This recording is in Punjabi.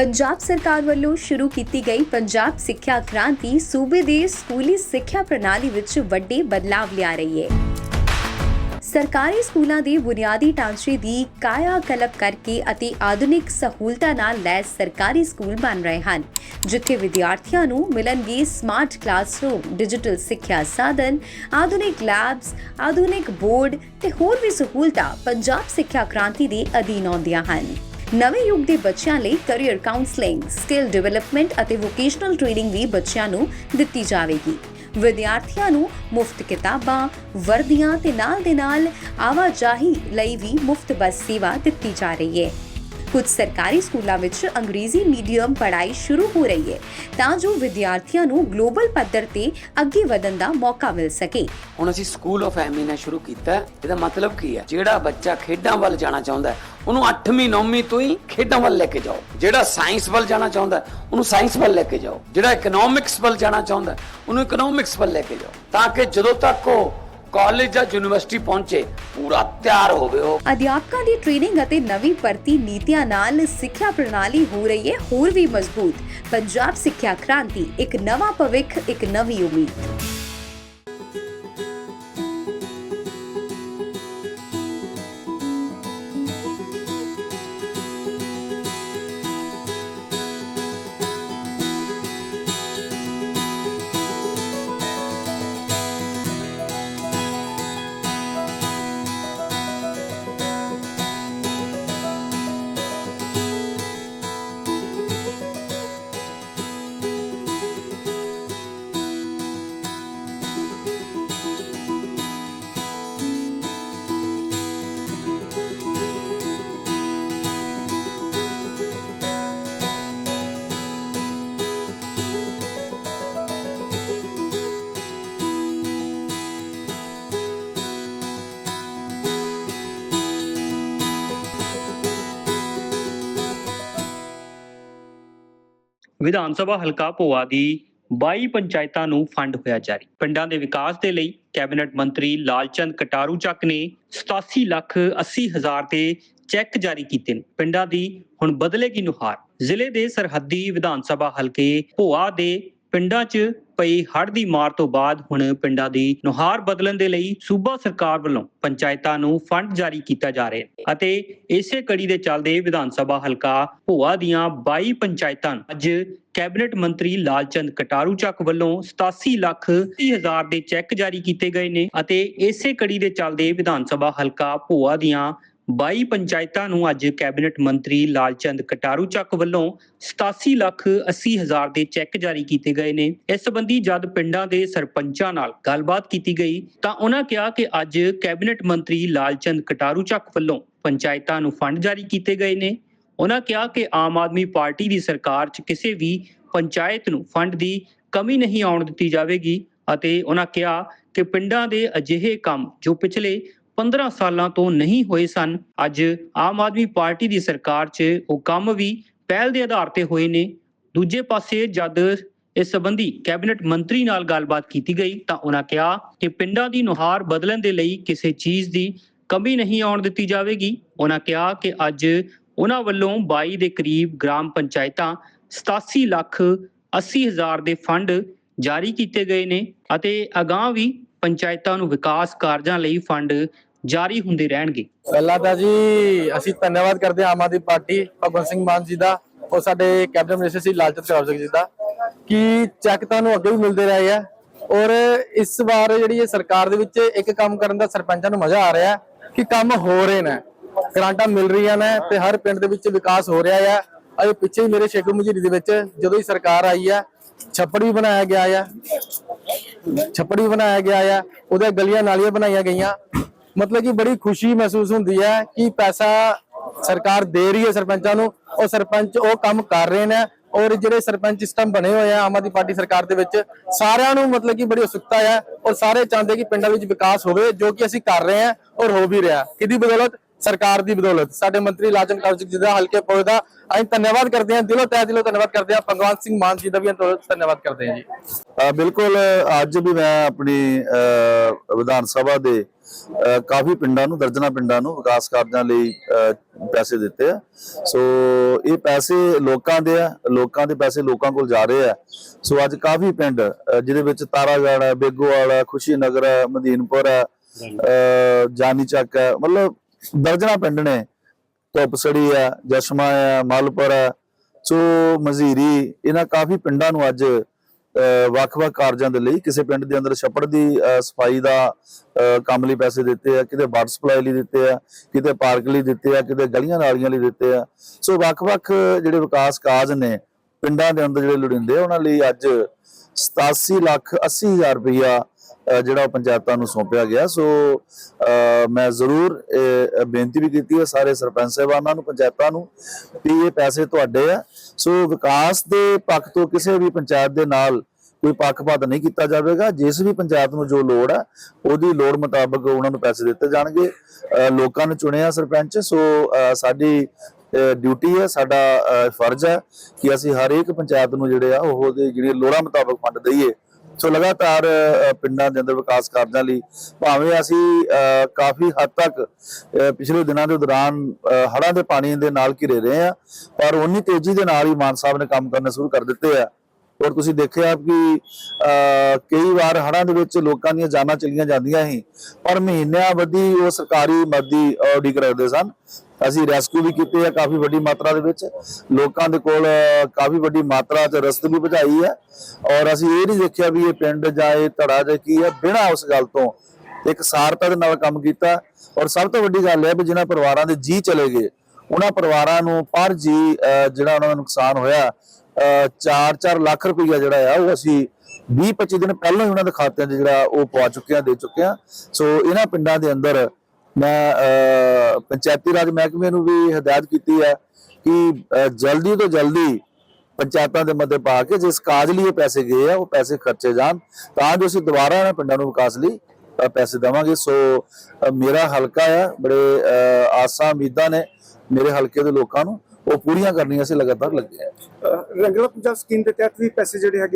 ਪੰਜਾਬ ਸਰਕਾਰ ਵੱਲੋਂ ਸ਼ੁਰੂ ਕੀਤੀ ਗਈ ਪੰਜਾਬ ਸਿੱਖਿਆ ਕ੍ਰਾਂਤੀ ਸੂਬੇ ਦੇ ਸਕੂਲੀ ਸਿੱਖਿਆ ਪ੍ਰਣਾਲੀ ਵਿੱਚ ਵੱਡੇ ਬਦਲਾਵ ਲਿਆ ਰਹੀ ਹੈ। ਸਰਕਾਰੀ ਸਕੂਲਾਂ ਦੇ ਬੁਨਿਆਦੀ ਢਾਂਚੇ ਦੀ ਕਾਇਆ ਕਲਪ ਕਰਕੇ ਅਤੇ ਆਧੁਨਿਕ ਸਹੂਲਤਾਂ ਨਾਲ ਲੈਸ ਸਰਕਾਰੀ ਸਕੂਲ ਬਣ ਰਹੇ ਹਨ, ਜਿੱਥੇ ਵਿਦਿਆਰਥੀਆਂ ਨੂੰ ਮਿਲਣਗੇ ਸਮਾਰਟ ਕਲਾਸਰੂਮ ਡਿਜੀਟਲ ਸਿੱਖਿਆ ਸਾਧਨ, ਆਧੁਨਿਕ ਲੈਬਸ ਆਧੁਨਿਕ ਬੋਰਡ ਤੇ ਹੋਰ ਵੀ ਸਹੂਲਤਾਂ ਪੰਜਾਬ ਸਿੱਖਿਆ ਕ੍ਰਾਂਤੀ ਦੇ ਅਧੀਨ ਆਉਂਦੀਆਂ ਹਨ। ਨਵੇਂ ਯੁੱਗ ਦੇ ਬੱਚਿਆਂ ਲਈ ਕੈਰੀਅਰ ਕਾਉਂਸਲਿੰਗ ਸਕਿੱਲ ਡਿਵੈਲਪਮੈਂਟ ਅਤੇ ਵੋਕੇਸ਼ਨਲ ਟ੍ਰੇਨਿੰਗ ਵੀ ਬੱਚਿਆਂ ਨੂੰ ਦਿੱਤੀ ਜਾਵੇਗੀ। ਵਿਦਿਆਰਥੀਆਂ ਨੂੰ ਮੁਫਤ ਕਿਤਾਬਾਂ, ਵਰਦੀਆਂ ਤੇ ਨਾਲ ਦੇ ਨਾਲ ਆਵਾਜਾਈ ਲਈ ਵੀ ਮੁਫਤ ਬੱਸ ਸੇਵਾ ਦਿੱਤੀ ਜਾ ਰਹੀ ਹੈ। ਕੁਝ ਸਰਕਾਰੀ ਸਕੂਲਾਂ ਵਿੱਚ ਅੰਗਰੇਜ਼ੀ ਮੀਡੀਅਮ ਪੜ੍ਹਾਈ ਸ਼ੁਰੂ ਹੋ ਰਹੀ ਹੈ ਤਾਂ ਜੋ ਵਿਦਿਆਰਥੀਆਂ ਨੂੰ ਗਲੋਬਲ ਪੱਧਰ ਤੇ ਅੱਗੇ ਵਧਣ ਦਾ ਮੌਕਾ ਮਿਲ ਸਕੇ। ਹੁਣ ਅਸੀਂ ਸਕੂਲ ਆਫ ਐਮੀਨਾ ਸ਼ੁਰੂ ਕੀਤਾ ਇਹਦਾ ਮਤਲਬ ਕੀ ਹੈ? ਜਿਹੜਾ ਬੱਚਾ ਖੇਡਾਂ ਵੱਲ ਜਾਣਾ ਚਾਹੁੰਦਾ ਉਹਨੂੰ 8ਵੀਂ 9ਵੀਂ ਤੋਂ ਹੀ ਖੇਡਾਂ ਵੱਲ ਲੈ ਕੇ ਜਾਓ। ਜਿਹੜਾ ਸਾਇੰਸ ਵੱਲ ਜਾਣਾ ਚਾਹੁੰਦਾ ਉਹਨੂੰ ਸਾਇੰਸ ਵੱਲ ਲੈ ਕੇ ਜਾਓ। ਜਿਹੜਾ ਇਕਨੋਮਿਕਸ ਵੱਲ ਜਾਣਾ ਚਾਹੁੰਦਾ ਹੈ, ਉਹਨੂੰ ਇਕਨੋਮਿਕਸ ਵੱਲ ਲੈ ਕੇ ਜਾਓ। ਤਾਂ ਕਿ ਜਦੋਂ ਤੱਕ ਉਹ ਕਾਲਜ ਜਾਂ ਯੂਨੀਵਰਸਿਟੀ ਪਹੁੰਚੇ, ਪੂਰਾ ਤਿਆਰ ਹੋਵੇ ਉਹ। ਅਧਿਆਪਕਾਂ ਦੀ ਟ੍ਰੇਨਿੰਗ ਅਤੇ ਨਵੀਂ ਭਰਤੀ ਨੀਤੀਆਂ ਨਾਲ ਸਿੱਖਿਆ ਪ੍ਰਣਾਲੀ ਹੋ ਰਹੀ ਹੈ ਹੋਰ ਵੀ ਮਜ਼ਬੂਤ। ਪੰਜਾਬ ਸਿੱਖਿਆ ਕ੍ਰਾਂਤੀ, ਇੱਕ ਨਵਾਂ ਭਵਿੱਖ, ਇੱਕ ਨਵੀਂ ਉਮੀਦ। ਵਿਧਾਨ ਸਭਾ ਹਲਕਾ ਭੋਆ ਦੀ 22 ਪੰਚਾਇਤਾਂ ਨੂੰ ਫੰਡ ਹੋਇਆ ਜਾਰੀ। ਪਿੰਡਾਂ ਦੇ ਵਿਕਾਸ ਦੇ ਲਈ ਕੈਬਨਿਟ ਮੰਤਰੀ ਲਾਲਚੰਦ ਕਟਾਰੂ ਚੱਕ ਨੇ 87 ਲੱਖ 80 ਹਜ਼ਾਰ ਦੇ ਚੈੱਕ ਜਾਰੀ ਕੀਤੇ ਨੇ। ਪਿੰਡਾਂ ਦੀ ਹੁਣ ਬਦਲੇਗੀ ਨੁਹਾਰ। ਜ਼ਿਲ੍ਹੇ ਦੇ ਸਰਹੱਦੀ ਵਿਧਾਨ ਸਭਾ ਹਲਕੇ ਭੋਆ ਦੇ ਪਿੰਡਾਂ 'ਚ ਪਈ, ਹੜ੍ਹ ਦੀ ਮਾਰ ਤੋਂ ਬਾਅਦ ਹੁਣ ਪਿੰਡਾਂ ਦੀ ਨੁਹਾਰ ਬਦਲਣ ਦੇ ਲਈ ਸੂਬਾ ਸਰਕਾਰ ਵੱਲੋਂ ਪੰਚਾਇਤਾਂ ਨੂੰ ਫੰਡ ਜਾਰੀ ਕੀਤਾ ਜਾ ਰਿਹਾ ਹੈ ਅਤੇ ਇਸੇ ਕੜੀ ਦੇ ਚੱਲਦੇ ਵਿਧਾਨ ਸਭਾ ਹਲਕਾ ਭੋਆ ਦੀਆਂ 22 ਪੰਚਾਇਤਾਂ ਅੱਜ ਕੈਬਨਿਟ ਮੰਤਰੀ ਲਾਲਚੰਦ ਕਟਾਰੂ ਚੱਕ ਵੱਲੋਂ 87 ਲੱਖ 30 ਹਜ਼ਾਰ ਦੇ ਚੈੱਕ ਜਾਰੀ ਕੀਤੇ ਗਏ ਨੇ ਅਤੇ ਇਸੇ ਕੜੀ ਦੇ ਚੱਲਦੇ ਵਿਧਾਨ ਸਭਾ ਹਲਕਾ ਭੋਆ ਦੀਆਂ 22 ਪੰਚਾਇਤਾਂ ਨੂੰ ਅੱਜ ਕੈਬਨਿਟ ਮੰਤਰੀ ਲਾਲਚੰਦ ਕਟਾਰੂ ਚੱਕ ਵੱਲੋਂ 87 ਲੱਖ 80 ਹਜ਼ਾਰ ਦੇ ਚੈੱਕ ਜਾਰੀ ਕੀਤੇ ਗਏ ਨੇ। ਇਸ ਸੰਬੰਧੀ ਜਦ ਪਿੰਡਾਂ ਦੇ ਸਰਪੰਚਾਂ ਨਾਲ ਗੱਲਬਾਤ ਕੀਤੀ ਗਈ, ਤਾਂ ਉਹਨਾਂ ਕਿਹਾ ਕਿ ਅੱਜ ਕੈਬਨਿਟ ਮੰਤਰੀ ਲਾਲਚੰਦ ਕਟਾਰੂ ਚੱਕ ਵੱਲੋਂ ਪੰਚਾਇਤਾਂ ਨੂੰ ਫੰਡ ਜਾਰੀ ਕੀਤੇ ਗਏ ਨੇ। ਉਹਨਾਂ ਕਿਹਾ ਕਿ ਆਮ ਆਦਮੀ ਪਾਰਟੀ ਦੀ ਸਰਕਾਰ 'ਚ ਕਿਸੇ ਵੀ ਪੰਚਾਇਤ ਨੂੰ ਫੰਡ ਦੀ ਕਮੀ ਨਹੀਂ ਆਉਣ ਦਿੱਤੀ ਜਾਵੇਗੀ ਅਤੇ ਉਹਨਾਂ ਕਿਹਾ ਕਿ ਪਿੰਡਾਂ ਦੇ ਅਜਿਹੇ ਕੰਮ ਜੋ ਪਿਛਲੇ 15 ਸਾਲਾਂ ਤੋਂ ਨਹੀਂ ਹੋਏ ਸਨ। ਅੱਜ ਆਮ ਆਦਮੀ ਪਾਰਟੀ ਦੀ ਸਰਕਾਰ 'ਚ ਉਹ ਕੰਮ ਵੀ ਪਹਿਲ ਦੇ ਆਧਾਰ ਤੇ ਹੋਏ ਨੇ। ਦੂਜੇ ਪਾਸੇ ਜਦ ਇਸ ਸੰਬੰਧੀ ਕੈਬਨਿਟ ਮੰਤਰੀ ਨਾਲ ਗੱਲਬਾਤ ਕੀਤੀ ਗਈ ਤਾਂ ਉਹਨਾਂ ਕਿਹਾ ਕਿ ਪਿੰਡਾਂ ਦੀ ਨੁਹਾਰ ਬਦਲਣ ਦੇ ਲਈ ਕਿਸੇ ਚੀਜ਼ ਦੀ ਕਮੀ ਨਹੀਂ ਆਉਣ ਦਿੱਤੀ ਜਾਵੇਗੀ। ਉਹਨਾਂ ਕਿਹਾ ਕਿ ਅੱਜ ਉਹਨਾਂ ਵੱਲੋਂ 22 ਦੇ ਕਰੀਬ ਗ੍ਰਾਮ ਪੰਚਾਇਤਾਂ 87 ਲੱਖ 80 ਹਜ਼ਾਰ ਦੇ ਫੰਡ ਜਾਰੀ ਕੀਤੇ ਗਏ ਨੇ ਅਤੇ ਅਗਾਂਹ ਵੀ ਪੰਚਾਇਤਾਂ ਨੂੰ ਵਿਕਾਸ ਕਾਰਜਾਂ ਲਈ ਫੰਡ ਜਾਰੀ ਹੁੰਦੇ ਰਹਿਣਗੇ। ਪਹਿਲਾਂ ਤਾਂ ਜੀ ਅਸੀਂ ਧੰਨਵਾਦ ਕਰਦੇ ਹਾਂ ਆਮ ਆਦਮੀ ਪਾਰਟੀ, ਭਗਵੰਤ ਸਿੰਘ ਮਾਨ ਜੀ ਦਾ ਔਰ ਸਾਡੇ ਕੈਬਨਿਟ ਮਿਨਿਸਟਰ ਸੀ ਲਾਲਚੰਦ ਕਰਾਰ ਜੀ ਦਾ, ਕਿ ਚੈੱਕ ਤੁਹਾਨੂੰ ਅੱਗੇ ਵੀ ਮਿਲਦੇ ਰਹੇ ਆ ਔਰ ਇਸ ਵਾਰ ਜਿਹੜੀ ਇਹ ਸਰਕਾਰ ਦੇ ਵਿੱਚ ਇੱਕ ਕੰਮ ਕਰਨ ਦਾ ਸਰਪੰਚਾਂ ਨੂੰ ਮਜ਼ਾ ਆ ਰਿਹਾ ਕਿ ਕੰਮ ਹੋ ਰਹੇ ਨੇ। ਗ੍ਰਾਂਟਾਂ ਮਿਲ ਰਹੀਆਂ ਨੇ ਤੇ ਹਰ ਪਿੰਡ ਦੇ ਵਿੱਚ ਵਿਕਾਸ ਹੋ ਰਿਹਾ ਹੈ ਅਜੇ ਪਿੱਛੇ ਹੀ ਮੇਰੇ ਸ਼ੇਖੂ ਮਜੀਰੀ ਦੇ ਵਿੱਚ ਜਦੋਂ ਹੀ ਸਰਕਾਰ ਆਈ ਆ, ਛੱਪੜ ਵੀ ਬਣਾਇਆ ਗਿਆ ਆ। ਛੱਪੜ ਵੀ ਬਣਾਇਆ ਗਿਆ ਆ, ਉਹਦੇ ਗਲੀਆਂ ਨਾਲੀਆਂ ਬਣਾਈਆਂ ਗਈਆਂ। ਮਤਲਬ ਕਿ ਬੜੀ ਖੁਸ਼ੀ ਮਹਿਸੂਸ ਹੁੰਦੀ ਹੈ ਕਿ ਪੈਸਾ ਸਰਕਾਰ ਦੇ ਰਹੀ ਹੈ ਸਰਪੰਚਾਂ ਨੂੰ ਉਹ ਸਰਪੰਚ ਉਹ ਕੰਮ ਕਰ ਰਹੇ ਨੇ ਔਰ ਜਿਹੜੇ ਸਰਪੰਚ ਸਿਸਟਮ ਬਣੇ ਹੋਏ ਆ ਆਮ ਆਦਮੀ ਪਾਰਟੀ ਸਰਕਾਰ ਦੇ ਵਿੱਚ ਸਾਰਿਆਂ ਨੂੰ ਮਤਲਬ ਕਿ ਬੜੀ ਉਤਸੁਕਤਾ ਹੈ ਔਰ ਸਾਰੇ ਚਾਹੁੰਦੇ ਕਿ ਪਿੰਡਾਂ ਵਿੱਚ ਵਿਕਾਸ ਹੋਵੇ ਜੋ ਕਿ ਅਸੀਂ ਕਰ ਰਹੇ ਹਾਂ ਔਰ ਹੋ ਵੀ ਰਿਹਾ। ਕਿਹਦੀ ਬਦੌਲਤ? ਸਰਕਾਰ ਦੀ ਬਦੌਲਤ। ਸਾਡੇ ਮੰਤਰੀ ਲਾਜਨ ਕੌਸ਼ਿਕ ਜੀ ਦਾ ਹਲਕੇ ਪਹੁੰਚ ਦਾ ਅਸੀਂ ਧੰਨਵਾਦ ਕਰਦੇ ਹਾਂ ਦਿਲੋਂ ਤਹਿ ਦਿਲੋਂ ਧੰਨਵਾਦ ਕਰਦੇ ਹਾਂ ਭਗਵੰਤ ਸਿੰਘ ਮਾਨ ਜੀ ਦਾ ਵੀ ਧੰਨਵਾਦ ਕਰਦੇ ਹਾਂ ਜੀ। ਬਿਲਕੁਲ ਅੱਜ ਵੀ ਮੈਂ ਆਪਣੀ ਅ, ਵਿਧਾਨ ਸਭਾ ਦੇ ਕਾਫੀ ਪਿੰਡਾਂ ਨੂੰ, ਦਰਜਨਾ ਪਿੰਡਾਂ ਨੂੰ ਵਿਕਾਸ ਕਾਰਜਾਂ ਲਈ, ਅਹ, ਪੈਸੇ ਦਿੱਤੇ ਆ। ਸੋ ਇਹ ਪੈਸੇ ਲੋਕਾਂ ਦੇ ਆ, ਲੋਕਾਂ ਦੇ ਪੈਸੇ ਲੋਕਾਂ ਕੋਲ ਜਾ ਰਹੇ ਆ। ਸੋ ਅੱਜ ਕਾਫੀ ਪਿੰਡ ਜਿਹਦੇ ਵਿੱਚ ਤਾਰਾਗੜ੍ਹ ਹੈ ਬੇਗੋਵਾਲ ਹੈ ਖੁਸ਼ੀ ਨਗਰ ਹੈ ਮਦੀਨਪੁਰ ਹੈ ਅਹ, ਜਾਨੀ ਚੱਕ ਹੈ ਮਤਲਬ ਦਰਜਨਾ ਪਿੰਡ ਨੇ। ਧੁੱਪਸੜੀ ਹੈ ਜਸ਼ਮਾ ਹੈ ਮਲਪੁਰ ਹੈ ਸੋ ਮਜ਼ੀਰੀ, ਇਹਨਾਂ ਕਾਫੀ ਪਿੰਡਾਂ ਨੂੰ ਅੱਜ ਵੱਖ-ਵੱਖ ਕਾਰਜਾਂ ਦੇ ਲਈ ਕਿਸੇ ਪਿੰਡ ਦੇ ਅੰਦਰ ਛੱਪੜ ਦੀ ਸਫ਼ਾਈ ਦਾ ਕੰਮ ਲਈ ਪੈਸੇ ਦਿੱਤੇ ਆ ਕਿਤੇ ਵਾਟਰ ਸਪਲਾਈ ਲਈ ਦਿੱਤੇ ਆ ਕਿਤੇ ਪਾਰਕ ਲਈ ਦਿੱਤੇ ਆ ਕਿਤੇ ਗਲੀਆਂ ਨਾਲੀਆਂ ਲਈ ਦਿੱਤੇ ਆ। ਸੋ ਵੱਖ-ਵੱਖ ਜਿਹੜੇ ਵਿਕਾਸ ਕਾਰਜ ਨੇ ਪਿੰਡਾਂ ਦੇ ਅੰਦਰ ਜਿਹੜੇ ਲੋੜੀਂਦੇ ਆ, ਉਹਨਾਂ ਲਈ ਅੱਜ 87 ਲੱਖ 80 ਹਜ਼ਾਰ ਰੁਪਇਆ ਜਿਹੜਾ ਉਹ ਪੰਚਾਇਤਾਂ ਨੂੰ ਸੌਂਪਿਆ ਗਿਆ। ਸੋ ਮੈਂ ਜ਼ਰੂਰ ਇਹ ਬੇਨਤੀ ਵੀ ਕੀਤੀ ਹੈ ਸਾਰੇ ਸਰਪੰਚ ਸਾਹਿਬਾਨਾਂ ਨੂੰ, ਪੰਚਾਇਤਾਂ ਨੂੰ ਵੀ ਇਹ ਪੈਸੇ ਤੁਹਾਡੇ ਆ। ਸੋ, ਵਿਕਾਸ ਦੇ ਪੱਖ ਤੋਂ ਕਿਸੇ ਵੀ ਪੰਚਾਇਤ ਦੇ ਨਾਲ ਕੋਈ ਪੱਖਪਾਤ ਨਹੀਂ ਕੀਤਾ ਜਾਵੇਗਾ। ਜਿਸ ਵੀ ਪੰਚਾਇਤ ਨੂੰ ਜੋ ਲੋੜ ਹੈ ਉਹਦੀ ਲੋੜ ਮੁਤਾਬਕ ਉਹਨਾਂ ਨੂੰ ਪੈਸੇ ਦਿੱਤੇ ਜਾਣਗੇ। ਅਹ ਲੋਕਾਂ ਨੇ ਚੁਣਿਆ ਸਰਪੰਚ। ਸੋ ਸਾਡੀ ਡਿਊਟੀ ਹੈ, ਸਾਡਾ ਫਰਜ਼ ਹੈ ਕਿ ਅਸੀਂ ਹਰ ਇੱਕ ਪੰਚਾਇਤ ਨੂੰ ਜਿਹੜੇ ਆ ਉਹ ਜਿਹੜੀ ਲੋੜਾਂ ਮੁਤਾਬਕ ਫੰਡ ਦਈਏ। ਸੋ ਲਗਾਤਾਰ ਪਿੰਡਾਂ ਦੇ ਅੰਦਰ ਵਿਕਾਸ ਕਾਰਜਾਂ ਲਈ ਭਾਵੇਂ ਅਸੀਂ ਕਾਫੀ ਹੱਦ ਤੱਕ ਪਿਛਲੇ ਦਿਨਾਂ ਦੇ ਦੌਰਾਨ ਹੜ੍ਹਾਂ ਦੇ ਪਾਣੀ ਦੇ ਨਾਲ ਘਿਰੇ ਰਹੇ ਆ ਪਰ ਉਨੀ ਤੇਜ਼ੀ ਦੇ ਨਾਲ ਹੀ ਮਾਨ ਸਾਹਿਬ ਨੇ ਕੰਮ ਕਰਨੇ ਸ਼ੁਰੂ ਕਰ ਦਿੱਤੇ ਆ। ਔਰ ਤੁਸੀਂ ਦੇਖਿਆ ਕਿ ਅਹ, ਕਈ ਵਾਰ ਹੜ੍ਹਾਂ ਦੇ ਵਿੱਚ ਲੋਕਾਂ ਦੀਆਂ ਜਾਨਾਂ ਚਲੀਆਂ ਜਾਂਦੀਆਂ ਸੀ ਪਰ ਮਹੀਨਿਆਂ ਬੱਧੀ ਉਹ ਸਰਕਾਰੀ ਮਦਦੀ ਉਡੀਕ ਰੱਖਦੇ ਸਨ। ਅਸੀਂ ਰੈਸਕਿਊ ਵੀ ਕੀਤੇ ਆ ਕਾਫੀ ਵੱਡੀ ਮਾਤਰਾ ਦੇ ਵਿੱਚ। ਲੋਕਾਂ ਦੇ ਕੋਲ ਕਾਫੀ ਵੱਡੀ ਮਾਤਰਾ 'ਚ ਰਸਦ ਵੀ ਭਜਾਈ ਹੈ। ਔਰ ਅਸੀਂ ਇਹ ਨਹੀਂ ਦੇਖਿਆ ਵੀ ਇਹ ਪਿੰਡ ਜਾਂ ਇਹ ਧੜਾ ਜਾਂ ਕੀ ਹੈ। ਬਿਨਾਂ ਉਸ ਗੱਲ ਤੋਂ ਇੱਕ ਸਾਰਤਾ ਦੇ ਨਾਲ ਕੰਮ ਕੀਤਾ। ਔਰ ਸਭ ਤੋਂ ਵੱਡੀ ਗੱਲ ਹੈ ਵੀ ਜਿਨ੍ਹਾਂ ਪਰਿਵਾਰਾਂ ਦੇ ਜੀ ਚਲੇ ਗਏ, ਉਹਨਾਂ ਪਰਿਵਾਰਾਂ ਨੂੰ ਪਰ ਜੀ ਜਿਹੜਾ ਉਹਨਾਂ ਦਾ ਨੁਕਸਾਨ ਹੋਇਆ 4-4 ਲੱਖ ਰੁਪਈਆ ਜਿਹੜਾ ਆ, ਉਹ ਅਸੀਂ 20-25 ਦਿਨ ਪਹਿਲਾਂ ਹੀ ਉਹਨਾਂ ਦੇ ਖਾਤਿਆਂ 'ਚ ਜਿਹੜਾ ਉਹ ਪਵਾ ਚੁੱਕੇ ਆ ਦੇ ਚੁੱਕੇ ਆ ਸੋ ਇਹਨਾਂ ਪਿੰਡਾਂ ਦੇ ਅੰਦਰ ਮੈਂ ਪੰਚਾਇਤੀ ਰਾਜ ਮਹਿਕਮੇ ਨੂੰ ਵੀ ਹਦਾਇਤ ਕੀਤੀ ਹੈ ਕਿ ਜਲਦੀ ਤੋਂ ਜਲਦੀ ਪੰਚਾਇਤਾਂ ਦੇ ਮੱਦੇ ਪਾ ਕੇ ਜਿਸ ਕਾਜ ਲਈ ਇਹ ਪੈਸੇ ਗਏ ਆ, ਉਹ ਪੈਸੇ ਖਰਚੇ ਜਾਣ, ਤਾਂ ਜੋ ਅਸੀਂ ਦੁਬਾਰਾ ਇਹਨਾਂ ਪਿੰਡਾਂ ਨੂੰ ਵਿਕਾਸ ਲਈ ਪੈਸੇ ਦੇਵਾਂਗੇ। ਸੋ ਮੇਰਾ ਹਲਕਾ ਆ, ਬੜੇ ਆਸਾਂ ਉਮੀਦਾਂ ਨੇ ਮੇਰੇ ਹਲਕੇ ਦੇ ਲੋਕਾਂ ਨੂੰ, ਉਹ ਪੂਰੀਆਂ ਕਰਨੀਆਂ ਅਸੀਂ ਲਗਾਤਾਰ ਲੱਗੇ ਆ। ਰੰਗਲਾ ਪੰਜਾਬ ਸਕੀਮ ਦੇ ਤਹਿਤ ਵੀ ਪੈਸੇ ਜਿਹੜੇ ਹੈਗੇ